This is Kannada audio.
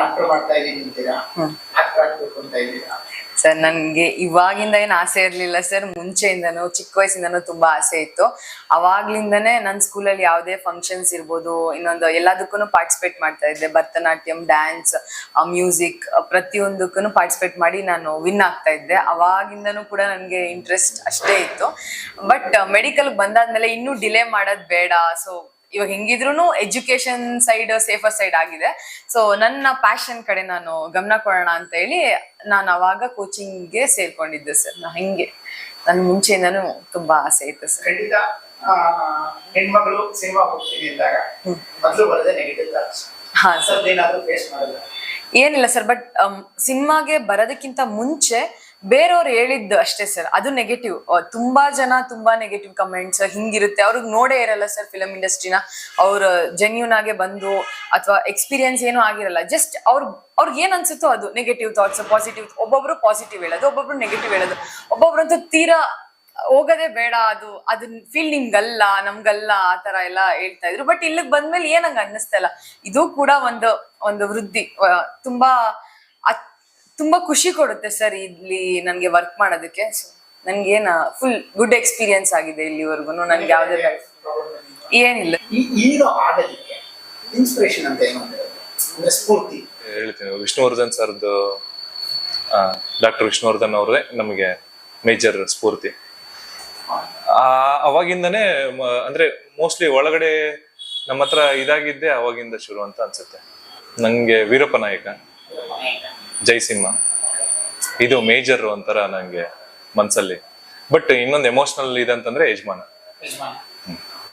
ಡಾಕ್ಟರ್ ಮಾಡ್ತಾ ಇದ್ದೀನಿ ಅಂತೀರಾ? ಡಾಕ್ಟರ್ ಆಗ್ಬೇಕು ಅಂತ ಇದ್ದೀರಾ? ಸರ್ ನನ್ಗೆ ಇವಾಗಿಂದ ಏನ್ ಆಸೆ ಇರ್ಲಿಲ್ಲ ಸರ್. ಮುಂಚೆಯಿಂದನೂ ಚಿಕ್ಕ ವಯಸ್ಸಿಂದನೂ ತುಂಬಾ ಆಸೆ ಇತ್ತು. ಅವಾಗ್ಲಿಂದಾನೇ ನನ್ನ ಸ್ಕೂಲಲ್ಲಿ ಯಾವುದೇ ಫಂಕ್ಷನ್ಸ್ ಇರ್ಬೋದು ಇನ್ನೊಂದು ಎಲ್ಲದಕ್ಕೂ ಪಾರ್ಟಿಸಿಪೇಟ್ ಮಾಡ್ತಾ ಇದ್ದೆ. ಭರತನಾಟ್ಯಂ ಡ್ಯಾನ್ಸ್ ಮ್ಯೂಸಿಕ್ ಪ್ರತಿಯೊಂದಕ್ಕೂ ಪಾರ್ಟಿಸಿಪೇಟ್ ಮಾಡಿ ನಾನು ವಿನ್ ಆಗ್ತಾ ಇದ್ದೆ. ಅವಾಗಿಂದನೂ ಕೂಡ ನನಗೆ ಇಂಟ್ರೆಸ್ಟ್ ಅಷ್ಟೇ ಇತ್ತು. ಬಟ್ ಮೆಡಿಕಲ್ ಬಂದಾದ್ಮೇಲೆ ಇನ್ನೂ ಡಿಲೇ ಮಾಡೋದು ಬೇಡ. ಸೊ ಇವಾಗ ಹೆಂಗಿದ್ರು ಎಜುಕೇಶನ್ ಸೈಡ್ ಸೇಫರ್ ಸೈಡ್ ಆಗಿದೆ. ಸೊ ನನ್ನ ಪ್ಯಾಷನ್ ಕಡೆ ನಾನು ಗಮನ ಕೊಡೋಣ ಅಂತ ಹೇಳಿ ನಾನು ಅವಾಗ ಕೋಚಿಂಗ್ಗೆ ಸೇರ್ಕೊಂಡಿದ್ದೆ ಸರ್ ನಾ ಹೆಂಗೆ? ನನ್ ಮುಂಚೆಯಿಂದನೂ ತುಂಬಾ ಆಸೆ ಇತ್ತು ಸರ್ ಖಂಡಿತ ಹೆಣ್ಮಗಳು ಸಿನಿಮಾ ಹೋಗ್ತೀನಿ ಅಂದಾಗ ಮೊದಲು ಬರೋದೇ ನೆಗೆಟಿವ್ ಥಾಟ್ಸ್ ಹಾ ಸರ್ ಫೇಸ್ ಮಾಡಿದ್ರೆ? ಏನಿಲ್ಲ ಸರ್ ಬಟ್ ಸಿನಿಮಾಗೆ ಬರೋದಕ್ಕಿಂತ ಮುಂಚೆ ಬೇರೆಯವ್ರು ಹೇಳಿದ್ದು ಅಷ್ಟೇ ಸರ್. ಅದು ನೆಗೆಟಿವ್ ತುಂಬಾ ಜನ ತುಂಬಾ ನೆಗೆಟಿವ್ ಕಮೆಂಟ್ಸ್ ಹಿಂಗಿರುತ್ತೆ. ಅವ್ರಿಗೆ ನೋಡೇ ಇರಲ್ಲ ಸರ್ ಫಿಲಮ್ ಇಂಡಸ್ಟ್ರಿನ ಅವ್ರ ಜೆನ್ಯೂನ್ ಆಗಿ ಬಂದು ಅಥವಾ ಎಕ್ಸ್ಪೀರಿಯನ್ಸ್ ಏನೂ ಆಗಿರಲ್ಲ. ಜಸ್ಟ್ ಅವ್ರ, ಅವ್ರಿಗೆ ಏನ್ ಅನ್ಸುತ್ತೋ ಅದು. ನೆಗೆಟಿವ್ ಥಾಟ್ಸ್ ಪಾಸಿಟಿವ್ ಒಬ್ಬೊಬ್ರು ಪಾಸಿಟಿವ್ ಹೇಳೋದು, ಒಬ್ಬೊಬ್ರು ನೆಗೆಟಿವ್ ಹೇಳೋದು. ಒಬ್ಬೊಬ್ರಂತೂ ತೀರಾ ಹೋಗೋದೇ ಬೇಡ ಅದು ಅದನ್ ಫೀಲ್ ನಿಮ್ಗಲ್ಲ ನಮ್ಗಲ್ಲ ಆ ತರ ಎಲ್ಲ ಹೇಳ್ತಾ ಇದ್ರು. ಬಟ್ ಇಲ್ಲಿಗೆ ಬಂದ್ಮೇಲೆ ಏನ್ ಹಂಗ ಅನ್ನಿಸ್ತಾ ಇಲ್ಲ. ಇದು ಕೂಡ ಒಂದು ಒಂದು ವೃದ್ಧಿ ತುಂಬಾ ತುಂಬಾ ಖುಷಿ ಕೊಡುತ್ತೆ ಸರ್ ಇಲ್ಲಿ ನನ್ಗೆ ವರ್ಕ್ ಮಾಡೋದಕ್ಕೆ. ಸೊ ನನ್ಗೇನ ಫುಲ್ ಗುಡ್ ಎಕ್ಸ್ಪೀರಿಯನ್ಸ್ ಆಗಿದೆ ಇಲ್ಲಿವರೆಗೂ ನನ್ಗೆ ಯಾವ್ದೇ ಏನಿಲ್ಲ. ಇನ್ಸ್ಪಿರೇಷನ್ ಅಂತ ಏನು ಅಂದ್ರೆ ಅಂದ್ರೆ ಸ್ಫೂರ್ತಿ. ಹೇಳ್ತೀನಿ. ವಿಷ್ಣುವರ್ಧನ್ ಸರ್ದು ಡಾಕ್ಟರ್ ವಿಷ್ಣುವರ್ಧನ್ ಅವರೇ ನಮಗೆ ಮೇಜರ್ ಸ್ಫೂರ್ತಿ. ಅವಾಗಿಂದನೇ, ಮ- ಅಂದ್ರೆ ಮೋಸ್ಟ್ಲಿ ಒಳಗಡೆ ನಮ್ಮ ಹತ್ರ ಇದಾಗಿದ್ದೆ ಅವಾಗಿಂದ ಶುರು ಅಂತ ಅನ್ಸುತ್ತೆ. ನಂಗೆ ವೀರಪ್ಪ ನಾಯಕ ಜೈಸಿಂಹ ಇದು ಮೇಜರ್ ಒಂಥರ ನಂಗೆ ಮನ್ಸಲ್ಲಿ. ಬಟ್ ಇನ್ನೊಂದು ಎಮೋಷನಲ್ ಇದಂತಂದ್ರೆ ಯಜಮಾನ.